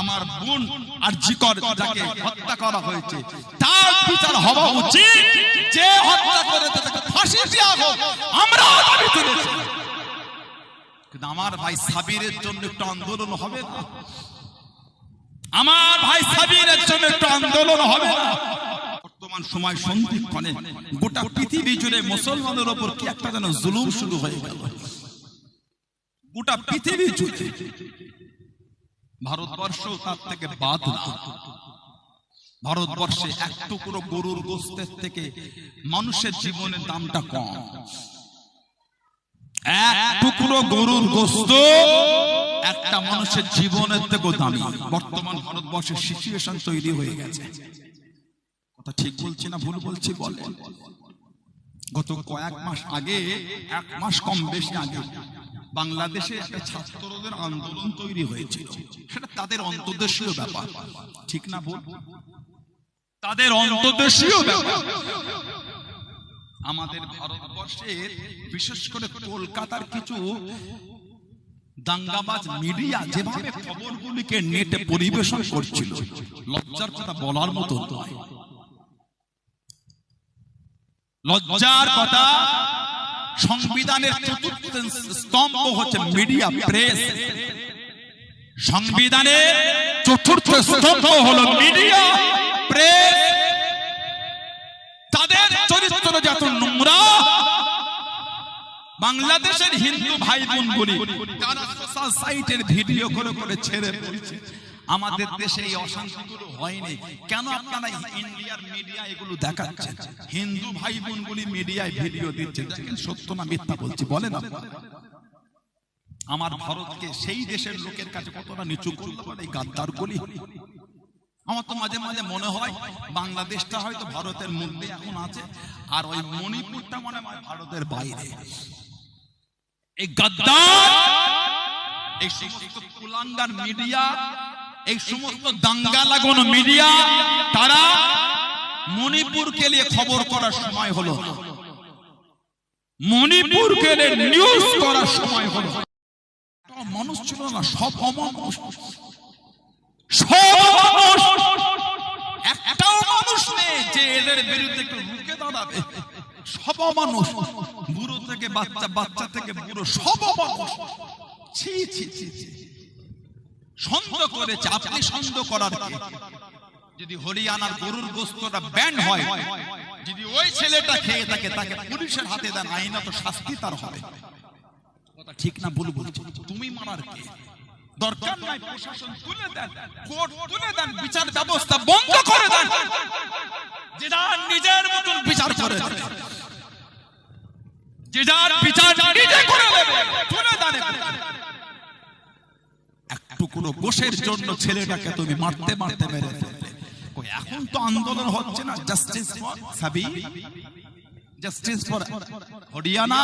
আমার বোন আর জিকর যাকে হত্যা করা হয়েছে, তার বিচার হওয়া উচিত। যে হত্যা করে তাকে ফাঁসি দেওয়া হোক, আমরা দাবি তুলেছি কিন্তু আমার ভাই সাবিরের জন্য একটু আন্দোলন হবে না। আমার ভাই সাবিরের জন্য একটু আন্দোলন হবে না। বর্তমান সময় সন্ধিক্ষণে গোটা পৃথিবী জুড়ে মুসলমানের ওপর কি একটা যেন জুলুম শুরু হয়ে গেল। গোটা পৃথিবী জুড়ে ভারতবর্ষ তার থেকে বাদ ভারতবর্ষে এক টুকরো গরুর গোস্তের থেকে মানুষের জীবনের দামটা কম। এক টুকরো গরুর গোস্ত একটা মানুষের জীবনের থেকেও দামি। বর্তমান ভারতবর্ষের সিচুয়েশন তৈরি হয়ে গেছে। কথা ঠিক বলছি না ভুল বলছি বলে? গত কয়েক মাস আগে, এক মাস কম বেশি আগে বাংলাদেশে ছাত্রদের আন্দোলন তৈরি হয়েছিল। সেটা তাদের অন্তর্দেশীয় ব্যাপার। ঠিক না বল তাদের অন্তর্দেশীয় ব্যাপার। আমাদের ভারতবর্ষের বিশেষ করে কলকাতার কিছু দাঙ্গাবাজ মিডিয়া যেভাবে খবরগুলিকে নেটে পরিবেশন করছিল, লজ্জার কথা বলার মতো লজ্জার কথা সংবিধানের চতুর্থ স্তম্ভ হচ্ছে মিডিয়া প্রেস সংবিধানের চতুর্থ স্তম্ভ হলো মিডিয়া প্রেস তাদের চরিত্র যত নোংরা। বাংলাদেশের হিন্দু ভাই বোন গুলি, তারা সোশ্যাল সাইটের ভিডিও করে করে ছেড়ে বলছে আমাদের দেশে এই অশান্তিগুলো হয়নি। কেন আপনারা ইন্ডিয়ার মিডিয়া এগুলো দেখাচ্ছেন? হিন্দু ভাই বোনগুলি মিডিয়ায় ভিডিও দিচ্ছে দেখেন সত্য না মিথ্যা বলছি বলেন আপনারা। আমার ভারতকে সেই দেশের লোকের কাছে কতটা নিচু করতে পারে এই গাদ্দার গুলি আমার তো মাঝে মাঝে মনে হয় বাংলাদেশটা হয়তো ভারতের মধ্যে এখন আছে আর ওই মণিপুরটা মনে হয় ভারতের বাইরে। এই গাদ্দার এই সমস্ত কুলাঙ্গার মিডিয়া এই সমস্ত দাঙ্গা লাগানো মিডিয়া তারা মণিপুরকে নিয়ে খবর করার সময় হলো। মণিপুরকে নিউজ করার সময় হলো। মানুষ ছিল না সব অমানুষ। সব একটাও মানুষ নেই যে এদের বিরুদ্ধে একটু রুখে দাঁড়াবে। সব মানুষ বুড়ো থেকে বাচ্চা বাচ্চা থেকে বুড়ো সব মানুষ ছি ছি ছি ছি। সন্দেহ করেছে আপনি সন্দেহ করার যদি হরিয়ানার গরুর গোস্তটা ব্যান্ড হয়, যদি ওই ছেলেটা খেয়ে থাকে, তাকে পুলিশের হাতে দেন, আইনত শাস্তি তার হবে। কথা ঠিক না ভুল বলছি। তুমি মারার কে? দরকার নাই, প্রশাসন তুলে দেন, কোর্ট তুলে দেন, বিচার ব্যবস্থা বন্ধ করে দেন। যে যার নিজের মতন বিচার করে, যে যার বিচার নিজে করে নেবে তুলে দেন এগুলো। টুকরো গোশের জন্য ছেলেটাকে তুমি মারতে মারতে মেরে ফেললে এখন তো আন্দোলন হচ্ছে না। Justice for Sabi? Justice for Haryana?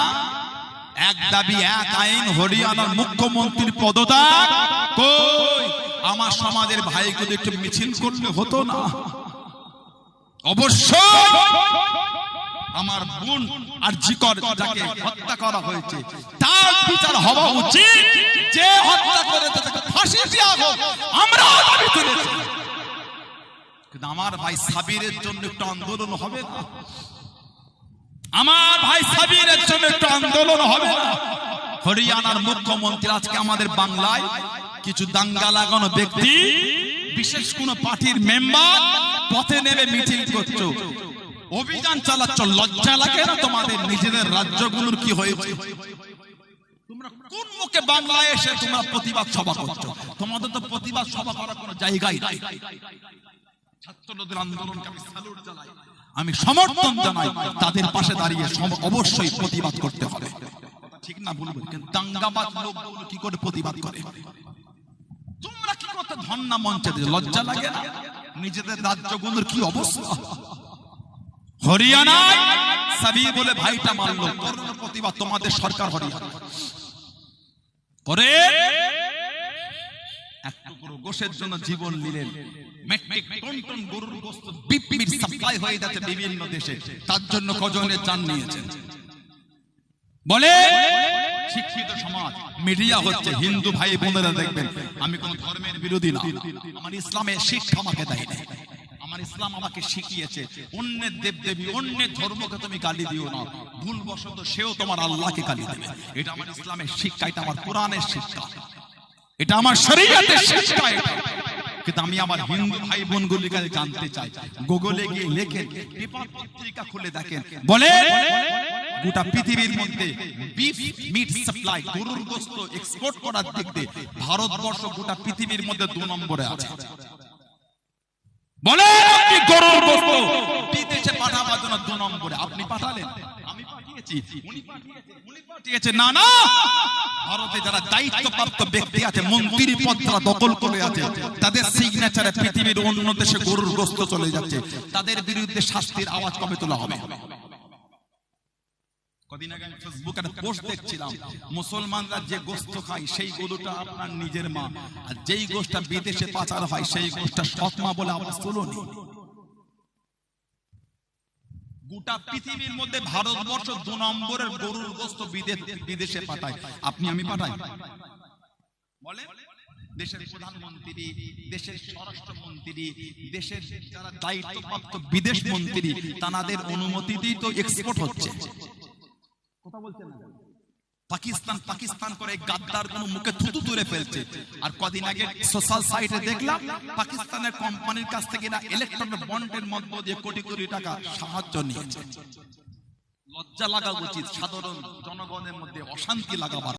এক দাবি, এক আইন, হরিয়ানার মুখ্যমন্ত্রীর পদত্যাগ? কই, আমার সমাজের ভাইগুলো একটু মিছিল করলে হতো না? অবশ্যই! আমার বোন আর জিকর যাকে হত্যা করা হয়েছে তার বিচার হওয়া উচিত। যে হত্যা করে তাকে ফাঁসি দেওয়া হোক। আমরা দাবি তুলেছি কিন্তু আমার ভাই সাবিরের জন্য একটু আন্দোলন হবে না। আমার ভাই সাবিরের জন্য একটু আন্দোলন হবে না। হরিয়ানার মুখ্যমন্ত্রী আজকে আমাদের বাংলায় কিছু দাঙ্গা লাগানো ব্যক্তি বিশেষ কোন পার্টির মেম্বার পথে নেমে মিছিল করছ। অভিযান চালাচ্ছ লজ্জা লাগে না তোমাদের নিজেদের রাজ্যগুলোর কি হয়েছে? আমি সমর্থন জানাই, তাদের পাশে দাঁড়িয়ে অবশ্যই প্রতিবাদ করতে হবে। ঠিক না বলব কিন্তু দাঙ্গাবাজ লোকগুলো কি করে প্রতিবাদ করে? তোমরা কি করতে ধন্না মঞ্চে লজ্জা লাগে না? নিজেদের রাজ্যগুলোর কি অবস্থা? হরিয়ানায় সাবি বলে ভাইটা মারলো করোনা প্রতিবাদ তোমাদের সরকার হরিয়ানা। পরে এক টুকরো গোশের জন্য জীবন নিলেন। মেট্রিক টন টন গরুর গোস্ত বিপির সাপ্লাই হয়ে যাচ্ছে বিভিন্ন দেশে। তার জন্য কজনের নিয়েছেন। বলে? শিক্ষিত সমাজ মিডিয়া হচ্ছে হিন্দু ভাই বোনেরা দেখবেন। আমি কোন ধর্মের বিরোধী না। আমার ইসলামের শিক্ষা আমাকে দেয় আমার ইসলাম আমাকে শিখিয়েছে। অন্যের দেব দেবী অন্যের ধর্মকে তুমি গালি দিও না। ভুল বশত সেও তোমার আল্লাহকে গালি দেবে। এটা আমার ইসলামের শিক্ষা, এটা আমার কোরআনের শিক্ষা। এটা আমার শরীয়তের শিক্ষা এটা। কিন্তু আমি আমার হিন্দু ভাই কাছে জানতে চাই। গুগলে গিয়ে লেখেন পত্রিকা খুলে দেখেন। বলে গোটা পৃথিবীর মধ্যে বিফ মিট সাপ্লাই গরুর গোস্ত এক্সপোর্ট করার দিক দিয়ে ভারতবর্ষ গোটা পৃথিবীর মধ্যে দু নম্বরে আছে। বলে আপনি গরুর পাঠাবার জন্য দু নম্বরে। আপনি পাঠালেন? আমি পাঠিয়েছি। উনি পাঠিয়েছেন উনি পাঠিয়েছেন না না। ভারতে যারা দায়িত্বপ্রাপ্ত ব্যক্তি আছে, মন্ত্রী পদ দখল করে আছে, তাদের সিগনেচারে পৃথিবীর অন্য দেশে গরুর চলে যাচ্ছে। তাদের বিরুদ্ধে শাস্তির আওয়াজ কবে তোলা হবে? কদিন আগে আমি একটা পোস্ট দেখছিলাম। মুসলমানরা যে গোস্ত খায়, সেই গরুটা আপনার নিজের মা। আর যেই গোষ্ঠটা বিদেশে পাচার হয়, সেই গোষ্ঠটা বলে তুলনি গোটা পৃথিবীর মধ্যে ভারতবর্ষ দু নম্বরের গরুর গোস্ত বিদে- বিদেশে পাঠায়। আপনি, আমি পাঠাই? বলে দেশের প্রধানমন্ত্রী, দেশের স্বরাষ্ট্রমন্ত্রী, দেশের যারা দায়িত্বপ্রাপ্ত বিদেশ মন্ত্রী তাদের অনুমতিতেই তো এক্সপোর্ট হচ্ছে। পাকিস্তান পাকিস্তান করে গাদ্দার কোন মুখে থুতু তুলে ফেলছে। আর কদিন আগে সোশ্যাল সাইটে দেখলাম, পাকিস্তানের কোম্পানির কাছ থেকে না ইলেকট্রনিক বন্ডের মধ্য দিয়ে কোটি কোটি টাকা সাহায্য নিয়েছে। লজ্জা লাগা উচিত সাধারণ জনগণের মধ্যে অশান্তি লাগাবার।